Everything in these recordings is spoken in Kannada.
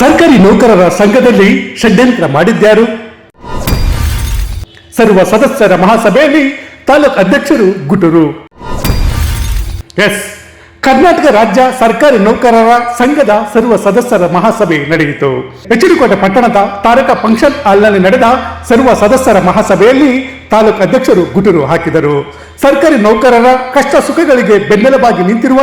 ಸರ್ಕಾರಿ ನೌಕರರ ಸಂಘದಲ್ಲಿ ಷಡ್ಯಂತ್ರ ಮಾಡಿದ್ಯಾರು? ಸರ್ವ ಸದಸ್ಯರ ಮಹಾಸಭೆಯಲ್ಲಿ ತಾಲೂಕು ಅಧ್ಯಕ್ಷರು ಗುಟುರು. ಎಸ್. ಕರ್ನಾಟಕ ರಾಜ್ಯ ಸರ್ಕಾರಿ ನೌಕರರ ಸಂಘದ ಸರ್ವ ಸದಸ್ಯರ ಮಹಾಸಭೆ ನಡೆಯಿತು. ಎಚ್ಚರಿಕೋಟೆ ಪಟ್ಟಣದ ತಾರಕ ಫಂಕ್ಷನ್ ಹಾಲ್ನಲ್ಲಿ ನಡೆದ ಸರ್ವ ಸದಸ್ಯರ ಮಹಾಸಭೆಯಲ್ಲಿ ತಾಲೂಕು ಅಧ್ಯಕ್ಷರು ಗುಟುರು ಹಾಕಿದರು. ಸರ್ಕಾರಿ ನೌಕರರ ಕಷ್ಟ ಸುಖಗಳಿಗೆ ಬೆನ್ನೆಲುಬಾಗಿ ನಿಂತಿರುವ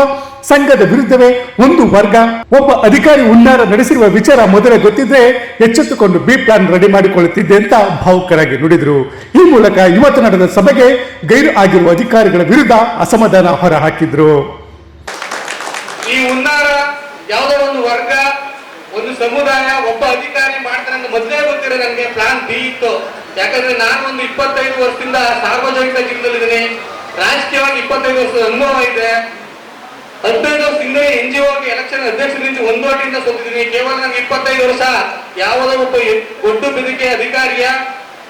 ಸಂಘದ ವಿರುದ್ಧವೇ ಒಂದು ವರ್ಗ, ಒಬ್ಬ ಅಧಿಕಾರಿ ಹುನ್ನಾರ ನಡೆಸಿರುವ ವಿಚಾರ ಮೊದಲೇ ಗೊತ್ತಿದ್ರೆ ಎಚ್ಚೆತ್ತುಕೊಂಡು ಬಿ ಪ್ಲಾನ್ ರೆಡಿ ಮಾಡಿಕೊಳ್ಳುತ್ತಿದ್ದೆ ಅಂತ ಭಾವುಕರಾಗಿ ನುಡಿದ್ರು. ಈ ಮೂಲಕ ಇವತ್ತು ನಡೆದ ಸಭೆಗೆ ಗೈರು ಆಗಿರುವ ಅಧಿಕಾರಿಗಳ ವಿರುದ್ಧ ಅಸಮಾಧಾನ ಹೊರಹಾಕಿದ್ರು. ಈ ಉನ್ನಾರ ಯಾವುದೋ ಒಂದು ವರ್ಗ, ಒಂದು ಸಮುದಾಯ, ಒಬ್ಬ ಅಧಿಕಾರಿ ಮಾಡ್ತಾರೆ ಮೊದಲೇ ಗೊತ್ತಿರೋ ನನಗೆ ಪ್ಲಾನ್ ಬಿ ಇತ್ತು. ಯಾಕಂದ್ರೆ ನಾನು ಒಂದು ಇಪ್ಪತ್ತೈದು ವರ್ಷದಿಂದ ಸಾರ್ವಜನಿಕ ಜೀವನದಲ್ಲಿದ್ದೀನಿ. ರಾಜಕೀಯವಾಗಿ ಇಪ್ಪತ್ತೈದು ವರ್ಷದ ಅನುಭವ ಇದೆ. ಹದಿನೈದು ವರ್ಷದಿಂದ ಎನ್ ಜಿ ಒಗೆ ಎಲೆಕ್ಷನ್ ಅಧ್ಯಕ್ಷರಿಂದ ಒಂದು ವಾಟಿಯಿಂದ ಸೋತಿದ್ದೀನಿ. ಕೇವಲ ನನಗೆ ಇಪ್ಪತ್ತೈದು ವರ್ಷ ಯಾವುದೋ ಒಬ್ಬ ಒಟ್ಟು ಬೆದರಿಕೆ ಅಧಿಕಾರಿಯ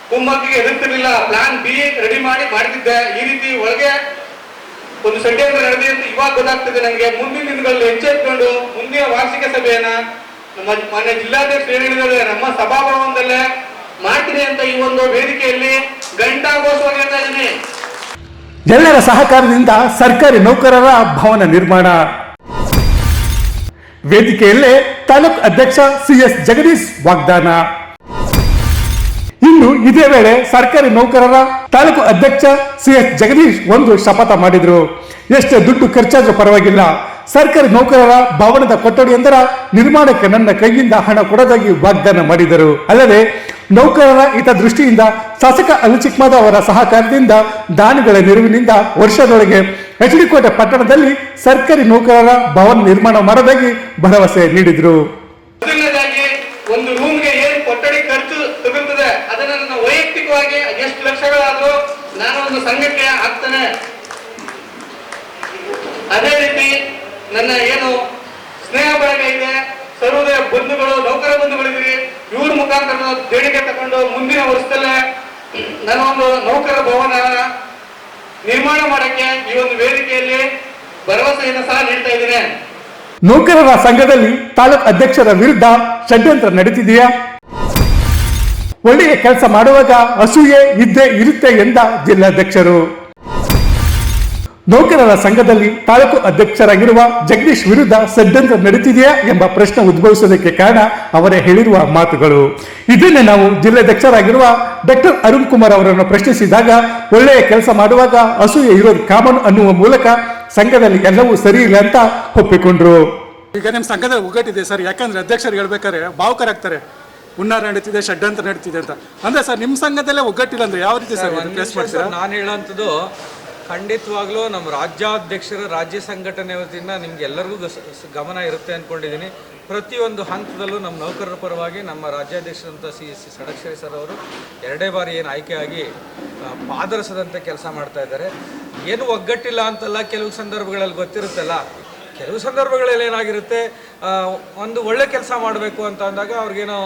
ಕುಮ್ಮಕ್ಕಿಗೆ ಎದುರ್ತಿರ್ಲಿಲ್ಲ. ಪ್ಲಾನ್ ಬಿ ರೆಡಿ ಮಾಡಿ ಮಾಡ್ತಿದ್ದೆ ಈ ರೀತಿ ಒಳಗೆ ಒಂದು ಷಡ್ಯಂತ್ರ ನಡೆದಿದೆ ಅಂತ ಇವಾಗ ಗೊತ್ತಾಗ್ತಿದೆ ನನಗೆ ಮುಂದಿನ ದಿನಗಳಲ್ಲಿ ಎಚ್ಚೆತ್ಕೊಂಡು ಮುಂದಿನ ವಾರ್ಷಿಕ ಸಭೆಯನ್ನ ನಮ್ಮ ಮಾನ್ಯ ಜಿಲ್ಲಾಧ್ಯಕ್ಷರು ನಮ್ಮ ಸಭಾಭವನದಲ್ಲೇ ಮಾಡ್ತೀನಿ ಅಂತ ಈ ಒಂದು ವೇದಿಕೆಯಲ್ಲಿ ಗಂಟಾಘೋಷವಾಗಿ ಹೇಳ್ತಾ ಇದ್ದೀನಿ ಎಲ್ಲರ ಸಹಕಾರದಿಂದ ಸರ್ಕಾರಿ ನೌಕರರ ಭವನ ನಿರ್ಮಾಣ. ವೇದಿಕೆಯಲ್ಲೇ ತಾಲೂಕ್ ಅಧ್ಯಕ್ಷ ಸಿಎಸ್ ಜಗದೀಶ್ ವಾಗ್ದಾನ. ಇನ್ನು ಇದೇ ವೇಳೆ ಸರ್ಕಾರಿ ನೌಕರರ ತಾಲೂಕು ಅಧ್ಯಕ್ಷ ಸಿಎಸ್ ಜಗದೀಶ್ ಒಂದು ಶಪಥ ಮಾಡಿದ್ರು. ಎಷ್ಟೇ ದುಡ್ಡು ಖರ್ಚಾದ್ರೂ ಪರವಾಗಿಲ್ಲ. ಸರ್ಕಾರಿ ನೌಕರರ ಭವನದ ಕೊಠಡಿಯೊಂದರ ನಿರ್ಮಾಣಕ್ಕೆ ನನ್ನ ಕೈಯಿಂದ ಹಣ ಕೊಡದಾಗಿ ವಾಗ್ದಾನ ಮಾಡಿದರು. ಅಲ್ಲದೆ, ನೌಕರರ ಹಿತ ದೃಷ್ಟಿಯಿಂದ ಶಾಸಕ ಅನುಚಿಕ್ಮಾದ ಅವರ ಸಹಕಾರದಿಂದ ದಾನಿಗಳ ನೆರವಿನಿಂದ ವರ್ಷದೊಳಗೆ ಹೆಚ್ಡಿಕೋಟೆ ಪಟ್ಟಣದಲ್ಲಿ ಸರ್ಕಾರಿ ನೌಕರರ ಭವನ ನಿರ್ಮಾಣ ಮಾಡೋದಾಗಿ ಭರವಸೆ ನೀಡಿದರು. ಅದೇ ರೀತಿ ನನ್ನ ಏನು ಸ್ನೇಹ ಬಳಗ ಇದೆ, ಸರ್ವೋದಯ ಬಂಧುಗಳು, ನೌಕರ ಬಂಧುಗಳಿದ್ದೀರಿ, ಇವ್ರ ಮುಖಾಂತರ ದೇಣಿಗೆ ತಗೊಂಡು ಮುಂದಿನ ವರ್ಷದಲ್ಲೇ ನನ್ನ ಒಂದು ನೌಕರ ಭವನ ನಿರ್ಮಾಣ ಮಾಡಕ್ಕೆ ಈ ಒಂದು ವೇದಿಕೆಯಲ್ಲಿ ಭರವಸೆಯನ್ನು ಸಹ ನೀಡ್ತಾ ಇದ್ದೇನೆ. ನೌಕರರ ಸಂಘದಲ್ಲಿ ತಾಲೂಕು ಅಧ್ಯಕ್ಷರ ವಿರುದ್ಧ ಷಡ್ಯಂತ್ರ ನಡೀತಿದೆಯಾ? ಒಳ್ಳೆಯ ಕೆಲಸ ಮಾಡುವಾಗ ಅಸೂಯೆ ಇದ್ದೇ ಇರುತ್ತೆ ಎಂದ ಜಿಲ್ಲಾಧ್ಯಕ್ಷರು. ನೌಕರರ ಸಂಘದಲ್ಲಿ ತಾಲೂಕು ಅಧ್ಯಕ್ಷರಾಗಿರುವ ಜಗದೀಶ್ ವಿರುದ್ಧ ಷಡ್ಯಂತ್ರ ನಡೀತಿದೆಯಾ ಎಂಬ ಪ್ರಶ್ನೆ ಉದ್ಭವಿಸುವುದಕ್ಕೆ ಕಾರಣ ಅವರೇ ಹೇಳಿರುವ ಮಾತುಗಳು. ಇದನ್ನೇ ನಾವು ಜಿಲ್ಲಾಧ್ಯಕ್ಷರಾಗಿರುವ ಡಾಕ್ಟರ್ ಅರುಣ್ ಕುಮಾರ್ ಅವರನ್ನು ಪ್ರಶ್ನಿಸಿದಾಗ ಒಳ್ಳೆಯ ಕೆಲಸ ಮಾಡುವಾಗ ಅಸೂಯೆ ಇರೋದು ಕಾಮನ್ ಅನ್ನುವ ಮೂಲಕ ಸಂಘದಲ್ಲಿ ಎಲ್ಲವೂ ಸರಿ ಇಲ್ಲ ಅಂತ ಒಪ್ಪಿಕೊಂಡ್ರು. ಈಗ ನಿಮ್ಮ ಸಂಘದಲ್ಲಿ ಒಗ್ಗಟ್ಟಿದೆ ಸರ್. ಯಾಕಂದ್ರೆ ಅಧ್ಯಕ್ಷರು ಹೇಳ್ಬೇಕಾದ್ರೆ ಭಾವುಕರಾಗ್ತಾರೆ ಹುನ್ನಾರ ನಡೀತಿದೆ ಷಡ್ಯಂತ್ರ ನಡೀತಿದೆ ಅಂತ. ಅಂದ್ರೆ ಸರ್ ನಿಮ್ಮ ಸಂಘದಲ್ಲೇ ಒಗ್ಗಟ್ಟಿಲ್ಲ ಅಂದ್ರೆ ಯಾವ ರೀತಿ ಸರ್ ನಾನು ಹೇಳೋಂಥದ್ದು ಖಂಡಿತವಾಗ್ಲೂ ನಮ್ಮ ರಾಜ್ಯಾಧ್ಯಕ್ಷರ ರಾಜ್ಯ ಸಂಘಟನೆ ವತಿಯಿಂದ ನಿಮ್ಗೆ ಎಲ್ಲರಿಗೂ ಗಮನ ಇರುತ್ತೆ ಅಂದ್ಕೊಂಡಿದ್ದೀನಿ ಪ್ರತಿಯೊಂದು ಹಂತದಲ್ಲೂ ನಮ್ಮ ನೌಕರರ ಪರವಾಗಿ ನಮ್ಮ ರಾಜ್ಯಾಧ್ಯಕ್ಷರಂಥ C S C Shadakshari sir ಅವರು ಎರಡೇ ಬಾರಿ ಏನು ಆಯ್ಕೆಯಾಗಿ ಪಾದರಸದಂತೆ ಕೆಲಸ ಮಾಡ್ತಾ ಇದ್ದಾರೆ. ಏನು ಒಗ್ಗಟ್ಟಿಲ್ಲ ಅಂತಲ್ಲ ಕೆಲವು ಸಂದರ್ಭಗಳಲ್ಲಿ ಗೊತ್ತಿರುತ್ತಲ್ಲ. ಕೆಲವು ಸಂದರ್ಭಗಳಲ್ಲಿ ಏನಾಗಿರುತ್ತೆ ಒಂದು ಒಳ್ಳೆ ಕೆಲಸ ಮಾಡಬೇಕು ಅಂತ ಅಂದಾಗ ಅವ್ರಿಗೇನೋ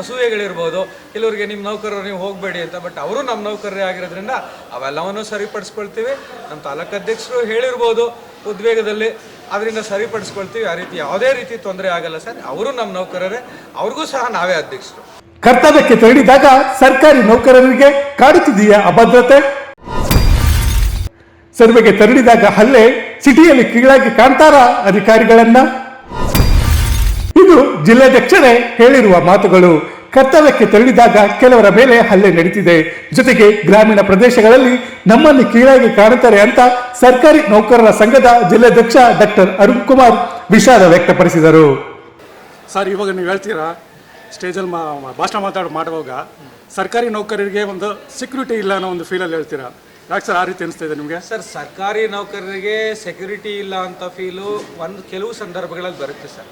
ಅಸೂಯೆಗಳಿರ್ಬೋದು. ಕೆಲವರಿಗೆ ನಿಮ್ಮ ನೌಕರರು ನೀವು ಹೋಗಬೇಡಿ ಅಂತ ಬಟ್ ಅವರು ನಮ್ಮ ನೌಕರರೇ ಆಗಿರೋದ್ರಿಂದ ಅವೆಲ್ಲವನ್ನು ಸರಿಪಡಿಸ್ಕೊಳ್ತೀವಿ. ನಮ್ಮ ತಾಲೂಕು ಅಧ್ಯಕ್ಷರು ಹೇಳಿರ್ಬೋದು ಉದ್ವೇಗದಲ್ಲಿ ಅದರಿಂದ ಸರಿಪಡಿಸ್ಕೊಳ್ತೀವಿ. ಆ ರೀತಿ ಯಾವುದೇ ರೀತಿ ತೊಂದರೆ ಆಗಲ್ಲ ಸರ್. ಅವರು ನಮ್ಮ ನೌಕರರೇ, ಅವ್ರಿಗೂ ಸಹ ನಾವೇ ಅಧ್ಯಕ್ಷರು. ಕರ್ತವ್ಯಕ್ಕೆ ತೆರಳಿದಾಗ ಸರ್ಕಾರಿ ನೌಕರರಿಗೆ ಕಾಡುತ್ತಿದೆಯಾ ಅಭದ್ರತೆ? ಸರ್ವೆಗೆ ತೆರಳಿದಾಗ ಹಲ್ಲೆ ಸಿಟಿಯಲ್ಲಿ ಕೀಳಾಗಿ ಕಾಣ್ತಾರಾ ಅಧಿಕಾರಿಗಳನ್ನ? ಇದು ಜಿಲ್ಲಾಧ್ಯಕ್ಷರೇ ಹೇಳಿರುವ ಮಾತುಗಳು ಕರ್ತವ್ಯಕ್ಕೆ ತೆರಳಿದಾಗ ಕೆಲವರ ಮೇಲೆ ಹಲ್ಲೆ ನಡೀತಿದೆ. ಜೊತೆಗೆ ಗ್ರಾಮೀಣ ಪ್ರದೇಶಗಳಲ್ಲಿ ನಮ್ಮನ್ನು ಕೀಳಾಗಿ ಕಾಣುತ್ತಾರೆ ಅಂತ ಸರ್ಕಾರಿ ನೌಕರರ ಸಂಘದ ಜಿಲ್ಲಾಧ್ಯಕ್ಷ ಡಾಕ್ಟರ್ ಅರುಣ್ ಕುಮಾರ್ ವಿಷಾದ ವ್ಯಕ್ತಪಡಿಸಿದರು. ಸರ್ ಇವಾಗ ನೀವು ಹೇಳ್ತೀರಾ ಸ್ಟೇಜಲ್ಲಿ ಭಾಷಣ ಮಾತಾಡ ಮಾಡುವಾಗ ಸರ್ಕಾರಿ ನೌಕರರಿಗೆ ಒಂದು ಸೆಕ್ಯೂರಿಟಿ ಇಲ್ಲ ಅನ್ನೋ ಒಂದು ಫೀಲಲ್ಲಿ ಹೇಳ್ತೀರಾ? ಯಾಕೆ ಸರ್ ಆ ರೀತಿ ಅನಿಸ್ತಾ ಇದೆ ನಿಮಗೆ? ಸರ್ ಸರ್ಕಾರಿ ನೌಕರರಿಗೆ ಸೆಕ್ಯೂರಿಟಿ ಇಲ್ಲ ಅಂತ ಫೀಲು ಒಂದು ಕೆಲವು ಸಂದರ್ಭಗಳಲ್ಲಿ ಬರುತ್ತೆ ಸರ್.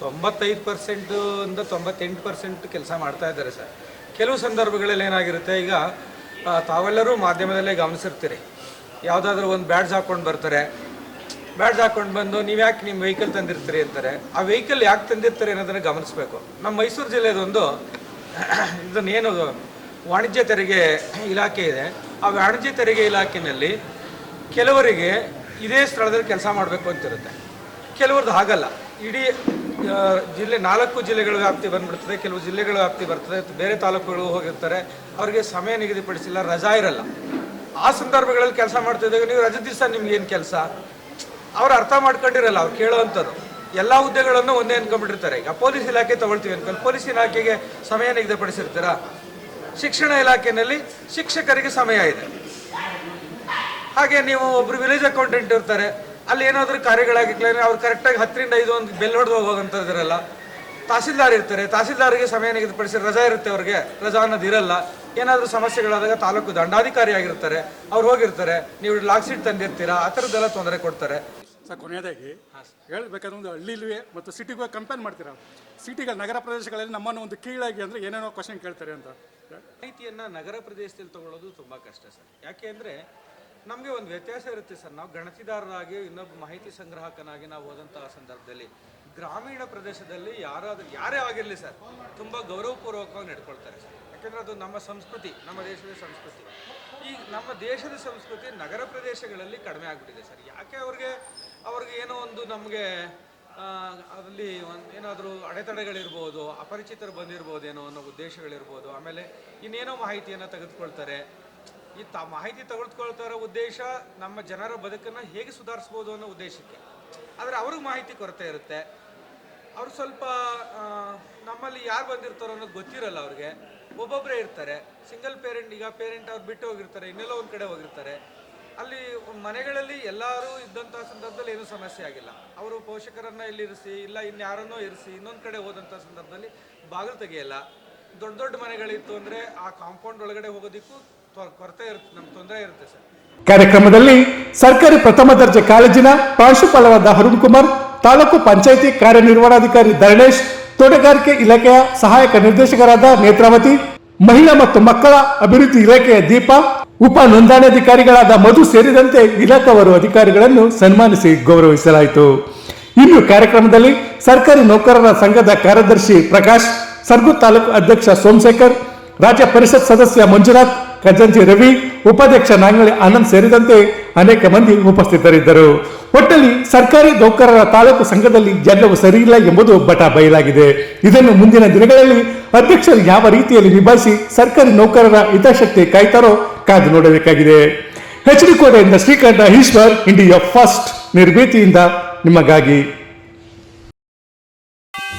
ತೊಂಬತ್ತೈದು ಪರ್ಸೆಂಟು ಇಂದ ತೊಂಬತ್ತೆಂಟು ಪರ್ಸೆಂಟ್ ಕೆಲಸ ಮಾಡ್ತಾ ಇದ್ದಾರೆ ಸರ್. ಕೆಲವು ಸಂದರ್ಭಗಳಲ್ಲಿ ಏನಾಗಿರುತ್ತೆ, ಈಗ ತಾವೆಲ್ಲರೂ ಮಾಧ್ಯಮದಲ್ಲೇ ಗಮನಿಸಿರ್ತೀರಿ. ಯಾವುದಾದ್ರೂ ಒಂದು ಬ್ಯಾಡ್ಜ್ ಹಾಕ್ಕೊಂಡು ಬರ್ತಾರೆ. ಬ್ಯಾಡ್ಜ್ ಹಾಕೊಂಡು ಬಂದು ನೀವು ಯಾಕೆ ನಿಮ್ಮ ವೆಹಿಕಲ್ ತಂದಿರ್ತೀರಿ ಅಂತಾರೆ. ಆ ವೆಹಿಕಲ್ ಯಾಕೆ ತಂದಿರ್ತಾರೆ ಅನ್ನೋದನ್ನು ಗಮನಿಸಬೇಕು. ನಮ್ಮ ಮೈಸೂರು ಜಿಲ್ಲೆದೊಂದು ಇದನ್ನೇನು ವಾಣಿಜ್ಯ ತೆರಿಗೆ ಇಲಾಖೆ ಇದೆ. ಆ ವಾಣಿಜ್ಯ ತೆರಿಗೆ ಇಲಾಖೆಯಲ್ಲಿ ಕೆಲವರಿಗೆ ಇದೇ ಸ್ಥಳದಲ್ಲಿ ಕೆಲಸ ಮಾಡಬೇಕು ಅಂತಿರುತ್ತೆ. ಕೆಲವ್ರದ್ದು ಹಾಗಲ್ಲ. ಇಡೀ ಜಿಲ್ಲೆ, ನಾಲ್ಕು ಜಿಲ್ಲೆಗಳ ವ್ಯಾಪ್ತಿ ಬಂದ್ಬಿಡ್ತದೆ, ಕೆಲವು ಜಿಲ್ಲೆಗಳ ವ್ಯಾಪ್ತಿ ಬರ್ತದೆ ಬೇರೆ ತಾಲೂಕುಗಳು ಹೋಗಿರ್ತಾರೆ, ಅವರಿಗೆ ಸಮಯ ನಿಗದಿಪಡಿಸಿಲ್ಲ, ರಜಾ ಇರಲ್ಲ. ಆ ಸಂದರ್ಭಗಳಲ್ಲಿ ಕೆಲಸ ಮಾಡ್ತಿದ್ದಾಗ ನೀವು ರಜೆ ದಿವಸ ನಿಮ್ಗೆ ಏನು ಕೆಲಸ? ಅವ್ರು ಅರ್ಥ ಮಾಡ್ಕೊಂಡಿರಲ್ಲ, ಅವ್ರು ಕೇಳುವಂಥದ್ದು ಎಲ್ಲ ಹುದ್ದೆಗಳನ್ನು ಒಂದೇ ಅನ್ಕೊಂಡ್ಬಿಟ್ಟಿರ್ತಾರೆ. ಈಗ ಪೊಲೀಸ್ ಇಲಾಖೆ ತಗೊಳ್ತೀವಿ ಅನ್ಕೊಂಡು ಪೊಲೀಸ್ ಇಲಾಖೆಗೆ ಸಮಯ ನಿಗದಿಪಡಿಸಿರ್ತೀರಾ? ಶಿಕ್ಷಣ ಇಲಾಖೆಯಲ್ಲಿ ಶಿಕ್ಷಕರಿಗೆ ಸಮಯ ಇದೆ. ಹಾಗೆ ನೀವು ಒಬ್ರು ವಿಲೇಜ್ ಅಕೌಂಟೆಂಟ್ ಇರ್ತಾರೆ ಅಲ್ಲಿ ಏನಾದರೂ ಕಾರ್ಯಗಳಾಗಿರ್ಲಿ ಅವ್ರು ಕರೆಕ್ಟಾಗಿ ಹತ್ತರಿಂದ ಐದು ಒಂದು ಬೆಲ್ ಹೊಡೆದು ಹೋಗೋಂಥದ್ದಿರಲ್ಲ ತಹಸೀಲ್ದಾರ್ ಇರ್ತಾರೆ ತಹಸೀಲ್ದಾರ್ಗೆ ಸಮಯ ನಿಗದಿಪಡಿಸಿ ರಜಾ ಇರುತ್ತೆ ಅವ್ರಿಗೆ ರಜಾ ಅನ್ನೋದು ಇರಲ್ಲ. ಏನಾದರೂ ಸಮಸ್ಯೆಗಳಾದಾಗ ತಾಲೂಕು ದಂಡಾಧಿಕಾರಿ ಆಗಿರ್ತಾರೆ ಅವ್ರು ಹೋಗಿರ್ತಾರೆ ನೀವು ಲಾಕ್ ಸೀಟ್ ತಂದಿರ್ತೀರಾ ಆ ಥರದ್ದೆಲ್ಲ ತೊಂದರೆ ಕೊಡ್ತಾರೆ. ಸರ್ ಕೊನೆಯದಾಗಿ ಹೇಳಬೇಕಾದ್ರೆ ಒಂದು ಹಳ್ಳಿಲುವೆ ಮತ್ತು ಸಿಟಿಗೂ ಕಂಪೇರ್ ಮಾಡ್ತೀರಾ? ಸಿಟಿಗಳ ನಗರ ಪ್ರದೇಶಗಳಲ್ಲಿ ನಮ್ಮನ್ನು ಒಂದು ಕೀಳಾಗಿ ಅಂದರೆ ಏನೇನೋ ಕ್ವಶನ್ ಕೇಳ್ತಾರೆ ಅಂತ. ಮಾಹಿತಿಯನ್ನು ನಗರ ಪ್ರದೇಶದಲ್ಲಿ ತಗೊಳ್ಳೋದು ತುಂಬ ಕಷ್ಟ ಸರ್. ಯಾಕೆ ಅಂದ್ರೆ ನಮಗೆ ಒಂದು ವ್ಯತ್ಯಾಸ ಇರುತ್ತೆ ಸರ್. ನಾವು ಗಣತಿದಾರರಾಗಿ ಇನ್ನೊಬ್ಬ ಮಾಹಿತಿ ಸಂಗ್ರಾಹಕನಾಗಿ ನಾವು ಹೋದಂತಹ ಸಂದರ್ಭದಲ್ಲಿ ಗ್ರಾಮೀಣ ಪ್ರದೇಶದಲ್ಲಿ ಯಾರಾದ್ರೂ ಯಾರೇ ಆಗಿರಲಿ ಸರ್, ತುಂಬ ಗೌರವಪೂರ್ವಕವಾಗಿ ನಡ್ಕೊಳ್ತಾರೆ ಸರ್. ಯಾಕೆಂದ್ರೆ ಅದು ನಮ್ಮ ಸಂಸ್ಕೃತಿ, ನಮ್ಮ ದೇಶದ ಸಂಸ್ಕೃತಿ. ಈ ನಮ್ಮ ದೇಶದ ಸಂಸ್ಕೃತಿ ನಗರ ಪ್ರದೇಶಗಳಲ್ಲಿ ಕಡಿಮೆ ಆಗ್ಬಿಟ್ಟಿದೆ ಸರ್. ಯಾಕೆ ಅವ್ರಿಗೆ ಅವ್ರಿಗೆ ಏನೋ ಒಂದು ನಮಗೆ ಅದರಲ್ಲಿ ಒಂದು ಏನಾದರೂ ಅಡೆತಡೆಗಳಿರ್ಬೋದು, ಅಪರಿಚಿತರು ಬಂದಿರ್ಬೋದೇನೋ ಅನ್ನೋ ಉದ್ದೇಶಗಳಿರ್ಬೋದು, ಆಮೇಲೆ ಇನ್ನೇನೋ ಮಾಹಿತಿಯನ್ನು ತೆಗೆದುಕೊಳ್ತಾರೆ. ಈ ತ, ಮಾಹಿತಿ ತೆಗೆದುಕೊಳ್ತಾರೋ ಉದ್ದೇಶ ನಮ್ಮ ಜನರ ಬದುಕನ್ನು ಹೇಗೆ ಸುಧಾರಿಸ್ಬೋದು ಅನ್ನೋ ಉದ್ದೇಶಕ್ಕೆ. ಆದರೆ ಅವ್ರಿಗೆ ಮಾಹಿತಿ ಕೊರತೆ ಇರುತ್ತೆ. ಅವರು ಸ್ವಲ್ಪ ನಮ್ಮಲ್ಲಿ ಯಾರು ಬಂದಿರ್ತಾರೋ ಅನ್ನೋದು ಗೊತ್ತಿರಲ್ಲ ಅವ್ರಿಗೆ. ಒಬ್ಬೊಬ್ಬರೇ ಇರ್ತಾರೆ. ಸಿಂಗಲ್ ಪೇರೆಂಟ್, ಈಗ ಪೇರೆಂಟ್ ಅವ್ರು ಬಿಟ್ಟು ಹೋಗಿರ್ತಾರೆ, ಇನ್ನೆಲ್ಲೋ ಒಂದು ಕಡೆ ಹೋಗಿರ್ತಾರೆ. ಅಲ್ಲಿ ಮನೆಗಳಲ್ಲಿ ಎಲ್ಲರೂ ಇದ್ದಂಥ ಸಂದರ್ಭದಲ್ಲಿ ಏನೂ ಸಮಸ್ಯೆ ಆಗಿಲ್ಲ. ಅವರು ಪೋಷಕರನ್ನು ಇಲ್ಲಿ ಇರಿಸಿ ಇಲ್ಲ ಇನ್ಯಾರನ್ನೋ ಇರಿಸಿ, ಇನ್ನೊಂದು ಕಡೆ ಹೋದಂಥ ಸಂದರ್ಭದಲ್ಲಿ ಬಾಗಿಲು ತೆಗೆಯಲ್ಲ. ದೊಡ್ಡ ದೊಡ್ಡ ಮನೆಗಳಿತ್ತು ಅಂದ್ರೆ ಆ ಕಾಂಪೌಂಡ್ ಒಳಗಡೆ ಹೋಗೋದಿಕ್ಕೂ ಕೊರತೆ ಇರುತ್ತೆ, ನಮ್ಗೆ ತೊಂದರೆ ಇರುತ್ತೆ ಸರ್. ಕಾರ್ಯಕ್ರಮದಲ್ಲಿ ಸರ್ಕಾರಿ ಪ್ರಥಮ ದರ್ಜೆ ಕಾಲೇಜಿನ ಪ್ರಾಂಶುಪಾಲರಾದ ಅರುಣ್ ಕುಮಾರ್, ತಾಲೂಕು ಪಂಚಾಯಿತಿ ಕಾರ್ಯನಿರ್ವಹಣಾಧಿಕಾರಿ ಧರಣೇಶ್, ತೋಟಗಾರಿಕೆ ಇಲಾಖೆಯ ಸಹಾಯಕ ನಿರ್ದೇಶಕರಾದ ನೇತ್ರಾವತಿ, ಮಹಿಳಾ ಮತ್ತು ಮಕ್ಕಳ ಅಭಿವೃದ್ಧಿ ಇಲಾಖೆಯ ದೀಪ, ಉಪ ನೋಂದಣಾಧಿಕಾರಿಗಳಾದ ಮಧು ಸೇರಿದಂತೆ ಇಲಾಖಾವರು ಅಧಿಕಾರಿಗಳನ್ನು ಸನ್ಮಾನಿಸಿ ಗೌರವಿಸಲಾಯಿತು. ಇನ್ನು ಕಾರ್ಯಕ್ರಮದಲ್ಲಿ ಸರ್ಕಾರಿ ನೌಕರರ ಸಂಘದ ಕಾರ್ಯದರ್ಶಿ ಪ್ರಕಾಶ್ ಸರ್ಗು ತಾಲೂಕು ಅಧ್ಯಕ್ಷ ಸೋಮಶೇಖರ್, ರಾಜ್ಯ ಪರಿಷತ್ ಸದಸ್ಯ ಮಂಜುನಾಥ್ ಖಜಾಂಜಿ ರವಿ, ಉಪಾಧ್ಯಕ್ಷ ನಾಂಗಳಿ ಆನಂದ್ ಸೇರಿದಂತೆ ಅನೇಕ ಮಂದಿ ಉಪಸ್ಥಿತರಿದ್ದರು. ಒಟ್ಟಲ್ಲಿ ಸರ್ಕಾರಿ ನೌಕರರ ತಾಲೂಕು ಸಂಘದಲ್ಲಿ ಎಲ್ಲವೂ ಸರಿಯಿಲ್ಲ ಎಂಬುದು ಬಟ ಬಯಲಾಗಿದೆ. ಇದನ್ನು ಮುಂದಿನ ದಿನಗಳಲ್ಲಿ ಅಧ್ಯಕ್ಷರು ಯಾವ ರೀತಿಯಲ್ಲಿ ನಿಭಾಯಿಸಿ ಸರ್ಕಾರಿ ನೌಕರರ ಹಿತಾಸಕ್ತಿ ಕಾಯ್ತಾರೋ ಕಾದು ನೋಡಬೇಕಾಗಿದೆ. ಎಚ್ ಡಿ ಕೋಟೆಯಿಂದ ಶ್ರೀಕಂಠ ಈಶ್ವರ್ ಇಂಡಿಯಾ ಫಸ್ಟ್, ನಿರ್ಭೀತಿಯಿಂದ ನಿಮಗಾಗಿ.